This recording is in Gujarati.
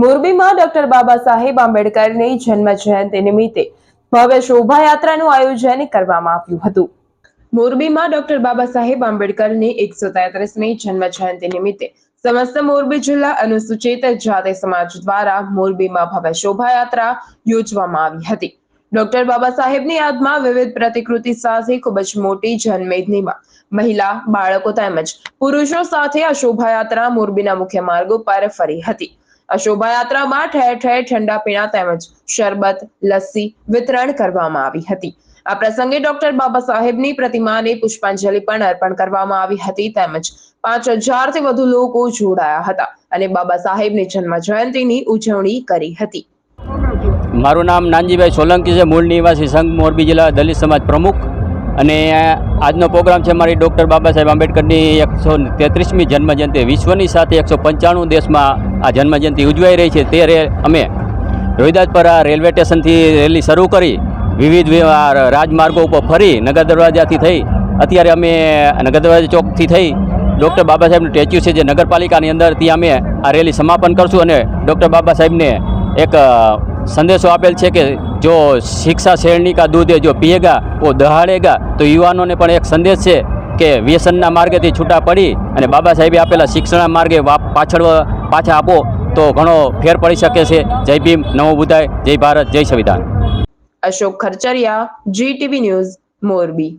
મોરબીમાં ડોક્ટર બાબા સાહેબ આંબેડકરની જન્મ જયંતિ નિમિત્તે ભવ્ય શોભાયાત્રાનું આયોજન કરવામાં આવ્યું હતું. મોરબીમાં ડોક્ટર બાબા સાહેબ આંબેડકરની એકસો તેત્રીસમી જન્મ જયંતિ નિમિત્તે સમસ્ત મોરબી જિલ્લા અનુસૂચિત જાતિ સમાજ દ્વારા મોરબીમાં ભવ્ય શોભાયાત્રા યોજવામાં આવી હતી. ડોક્ટર બાબા સાહેબની યાદમાં વિવિધ પ્રતિકૃતિ સાથે ખૂબ જ મોટી જનમેદનીમાં મહિલા, બાળકો તેમજ પુરુષો સાથે આ શોભાયાત્રા મોરબીના મુખ્ય માર્ગો પર ફરી હતી. આ શોભાયાત્રામાં ઠેર ઠેર ઠંડા પીણા તેમજ શરબત, લસ્સી વિતરણ કરવામાં આવી હતી. આ પ્રસંગે ડોક્ટર બાબા સાહેબની પ્રતિમાને પુષ્પાંજલિ પણ અર્પણ કરવામાં આવી હતી તેમજ પાંચ હજારથી વધુ લોકો જોડાયા હતા અને બાબા સાહેબની જન્મ જયંતિની ઉજવણી કરી હતી. મારું નામ નાનજીભાઈ સોલંકી છે, મૂળ નિવાસી સંઘ મોરબી જિલ્લા દલિત સમાજ પ્રમુખ. અને આજનો પ્રોગ્રામ છે મારી ડૉક્ટર બાબા સાહેબ આંબેડકરની એકસો તેત્રીસમી જન્મજયંતિ, વિશ્વની સાથે એકસો પંચાણું દેશમાં આ જન્મજયંતિ ઉજવાઈ રહી છે. તે રે અમે રોહિદાસપરા રેલવે સ્ટેશનથી રેલી શરૂ કરી, વિવિધ રાજમાર્ગો ઉપર ફરી નગર દરવાજાથી થઈ. અત્યારે અમે નગર દરવાજા ચોકથી થઈ. ડૉક્ટર બાબા સાહેબનું સ્ટેચ્યુ છે જે નગરપાલિકાની અંદર, ત્યાં અમે આ રેલી સમાપન કરશું અને ડૉક્ટર બાબા સાહેબને એક સંદેશો આપેલ છે કે જો શિક્ષા શેરણી કા દૂધ જો પીએગા, ઓ દહાડેગા, તો યુવાનોને પણ એક સંદેશ છે કે વ્યસનના માર્ગેથી છૂટા પડી અને બાબા સાહેબે આપેલા શિક્ષણના માર્ગે પાછળ પાછા આપો, તો ઘણો ફેર પડી શકે છે. જય ભીમ, નમો બુધાય જય ભારત, જય સંવિધાન. Ashok Kharachariya GTV news, Morbi.